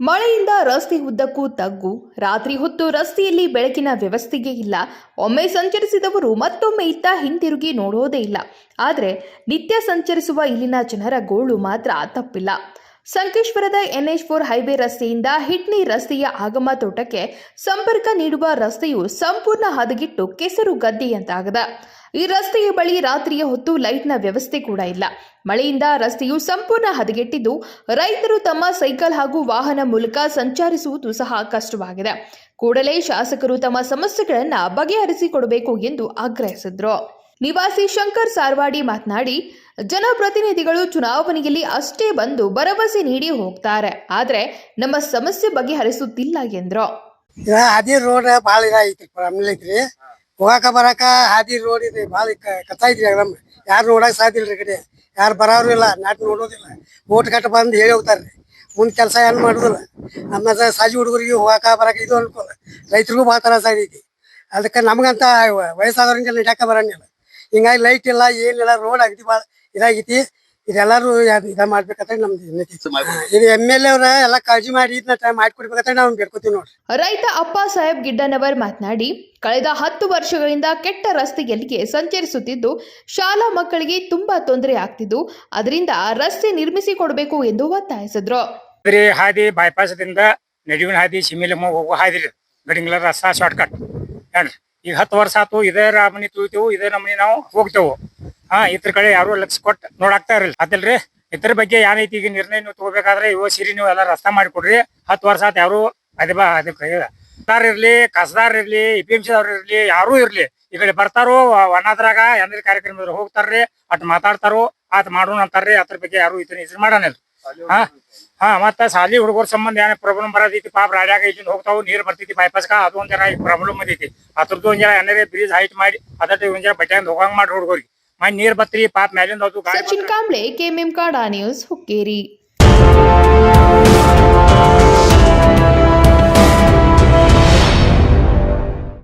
ಮಳೆಯಿಂದ ರಸ್ತೆ ಉದ್ದಕ್ಕೂ ತಗ್ಗು. ರಾತ್ರಿ ಹೊತ್ತು ರಸ್ತೆಯಲ್ಲಿ ಬೆಳಕಿನ ವ್ಯವಸ್ಥೆಗೆ ಇಲ್ಲ. ಒಮ್ಮೆ ಸಂಚರಿಸಿದವರು ಮತ್ತೊಮ್ಮೆ ಇತ್ತ ಹಿಂತಿರುಗಿ ನೋಡೋದೇ ಇಲ್ಲ. ಆದರೆ ನಿತ್ಯ ಸಂಚರಿಸುವ ಇಲ್ಲಿನ ಜನರ ಗೋಳು ಮಾತ್ರ ತಪ್ಪಿಲ್ಲ. ಸಂಕೇಶ್ವರದ ಎನ್ಎಚ್ ಫೋರ್ ಹೈವೇ ರಸ್ತೆಯಿಂದ ಹಿಟ್ನಿ ರಸ್ತೆಯ ಆಗಮ ತೋಟಕ್ಕೆ ಸಂಪರ್ಕ ನೀಡುವ ರಸ್ತೆಯು ಸಂಪೂರ್ಣ ಹದಗಿಟ್ಟು ಕೆಸರು ಗದ್ದೆಯಂತಾಗದ ಈ ರಸ್ತೆಯ ಬಳಿ ರಾತ್ರಿಯ ಹೊತ್ತು ಲೈಟ್ನ ವ್ಯವಸ್ಥೆ ಕೂಡ ಇಲ್ಲ. ಮಳೆಯಿಂದ ರಸ್ತೆಯು ಸಂಪೂರ್ಣ ಹದಗೆಟ್ಟಿದ್ದು, ರೈತರು ತಮ್ಮ ಸೈಕಲ್ ಹಾಗೂ ವಾಹನ ಮೂಲಕ ಸಂಚರಿಸುವುದು ಸಹ ಕಷ್ಟವಾಗಿದೆ. ಕೂಡಲೇ ಶಾಸಕರು ತಮ್ಮ ಸಮಸ್ಯೆಗಳನ್ನು ಬಗೆಹರಿಸಿಕೊಡಬೇಕು ಎಂದು ಆಗ್ರಹಿಸಿದ್ರು. ನಿವಾಸಿ ಶಂಕರ್ ಸಾರ್ವಾಡಿ ಮಾತನಾಡಿ, ಜನಪ್ರತಿನಿಧಿಗಳು ಚುನಾವಣೆಯಲ್ಲಿ ಅಷ್ಟೇ ಬಂದು ಭರವಸೆ ನೀಡಿ ಹೋಗ್ತಾರೆ. ಆದರೆ ನಮ್ಮ ಸಮಸ್ಯೆ ಬಗೆಹರಿಸುತ್ತಿಲ್ಲ ಎಂದ್ರು. ಅದೇ ರೋಡ್ ಇದಾಗೈತಿ ಪ್ರಾಬ್ಲಮ್ ಐತ್ರಿ. ಹೋಗಾಕ ಬರಾಕ ಹಾದಿ ರೋಡ್ ಇದೆ. ಭಾಳ ಕಥ ಇದ್ರಿ ನಮ್ ಯಾರು ನೋಡಕ್ ಸಾಧ್ಯ ಇಲ್ರಿ ಕಡೆ. ಯಾರು ಬರೋರು ಇಲ್ಲ, ನಾಟ್ ನೋಡೋದಿಲ್ಲ. ಓಟ್ ಕಟ್ಟ ಬಂದು ಹೇಳಿ ಹೋಗ್ತಾರ್ರಿ. ಮುಂದ್ ಕೆಲಸ ಏನು ಮಾಡುದಿಲ್ಲ. ಆಮೇಲೆ ಸಾಜಿ ಹುಡುಗರಿಗೆ ಹೋಗಾಕ ಬರಾಕ ಇದು ಅನ್ಕೋಲ್ಲ. ರೈತರಿಗೂ ಭಾಳ ತ್ರಾಸ ಆಗೈತಿ. ಅದಕ್ಕೆ ನಮಗಂತ ವಯಸ್ಸಾದವ್ರಿಗೆ ನಡ್ಯಾಕ ಬರಂಗಿಲ್ಲ. ಹಿಂಗಾಗಿ ಲೈಟ್ ಇಲ್ಲ, ಏನಿಲ್ಲ ರೋಡ್ ಅಗದಿ ಭಾಳ ಇದಾಗೈತಿ. ಇದೆಲ್ಲರೂ ಇದ ಮಾಡ್ಬೇಕಂತ ನಮ್ದು. ಇದು ಎಂ ಎಲ್ ಎ ಅವ್ರ ಎಲ್ಲ ಕಾಳಜಿ ಮಾಡಿ ಇದನ್ನ ಮಾಡಿ ಮಾಡ್ಕೊಡ್ಬೇಕಂತ ನಾವು ಬೇಡ್ಕೊತೀವಿ ನೋಡ್ರಿ. ರೈತ ಅಪ್ಪ ಸಾಹೇಬ್ ಗಿಡ್ಡನವರ್ ಮಾತನಾಡಿ ಕಳೆದ ಹತ್ತು ವರ್ಷಗಳಿಂದ ಕೆಟ್ಟ ರಸ್ತೆಯಲ್ಲಿಗೆ ಸಂಚರಿಸುತ್ತಿದ್ದು ಶಾಲಾ ಮಕ್ಕಳಿಗೆ ತುಂಬಾ ತೊಂದರೆ ಆಗ್ತಿದ್ದು ಅದರಿಂದ ರಸ್ತೆ ನಿರ್ಮಿಸಿ ಕೊಡಬೇಕು ಎಂದು ಒತ್ತಾಯಿಸಿದ್ರು. ಬರೀ ಹಾದಿ ಬೈಪಾಸ್ದಿಂದ ನಡುವಿನ ಹಾದಿ ಸಿಮಿಲಮ್ಮ ಹೋಗೋ ಹಾದಿ ರೀ ಗಡಿಂಗ್ಲ ರಸ್ತಾ ಶಾರ್ಟ್ಕಟ್ ಏನ್ರಿ? ಈಗ ಹತ್ತು ವರ್ಷ ಆತು ಇದೇ ರಾಮನಿ ತುಳಿತೇವು ಇದೇ ನಮನಿ ನಾವು ಹೋಗ್ತೇವು. ಹಾ ಇದ್ರ ಕಡೆ ಯಾರು ಲಕ್ಷ ಕೊಟ್ಟು ನೋಡಾಕ್ತಾ ಇರಲಿ ಅದಲ್ರಿ ಇದ್ರ ಬಗ್ಗೆ ಏನೈತಿ ಈಗ ನಿರ್ಣಯ ನೀವು ತಗೋಬೇಕಾದ್ರೆ ಇವ ಸಿರಿ ನೀವು ಎಲ್ಲ ರಸ್ತಾ ಮಾಡಿಕೊಡ್ರಿ. ಹತ್ತು ವರ್ಷ ಆತ ಯಾರು ಅದೇ ಬಾ ಅದೇ ಸರ್ ಇರ್ಲಿ ಕಸದಾರ್ ಇರ್ಲಿ ಎ ಪಿ ಎಂ ಸಿ ಅವ್ರು ಇರ್ಲಿ ಯಾರು ಇರ್ಲಿ ಈ ಕಡೆ ಬರ್ತಾರೋ ಒಣದ್ರಾಗ ಎಂದ್ರೆ ಕಾರ್ಯಕ್ರಮದಲ್ಲಿ ಹೋಗ್ತಾರ್ರಿ ಅಟ್ ಮಾತಾಡ್ತಾರೋ ಆತ ಮಾಡೋಣ ಅಂತಾರ್ರಿ ಅದ್ರ ಬಗ್ಗೆ ಯಾರು ಇದನ್ನ ಹೆಸರು ಮಾಡಾನಿಲ್ಲ. ಹಾ ಹಾ ಮತ್ತ ಸಾಲಿ ಹುಡುಗರ ಸಂಬಂಧ ಏನ ಪ್ರಾಬ್ಲಮ್ ಬರತೈತಿ? ಪಾಪ ರಾಡ್ಯಾಗ ಇಲ್ಲಿಂದ ಹೋಗ್ತಾವು ನೀರ್ ಬರ್ತೈತಿ ಬೈಪಾಸ್ಕ ಅದು ಒಂದ್ ಜನ ಪ್ರಾಬ್ಲಮ್ ಐತಿ. ಅದ್ರದ್ದು ಒಂದ್ ಜನ ಏನಾರೇ ಬ್ರಿಜ್ ಹೈಟ್ ಮಾಡಿ ಅದಕ್ಕೆ ಒಂದ್ ಜನ ಬಟ್ಟೆ ಹೋಗಂಗ್ ಮಾಡಿ ಹುಡುಗರಿಗೆ. ಮಾಡಿ ನೀರ್ ಬತ್ರಿ ಪಾಪ ಮ್ಯಾಲಿಂದ ಅದು ಗಾಡಿ ಸಚಿನ್ ಕಾಂಬ್ಳೆ ಕೆಎಂಎಂ ಕಾಡಾ ನ್ಯೂಸ್ ಹುಕ್ಕೇರಿ.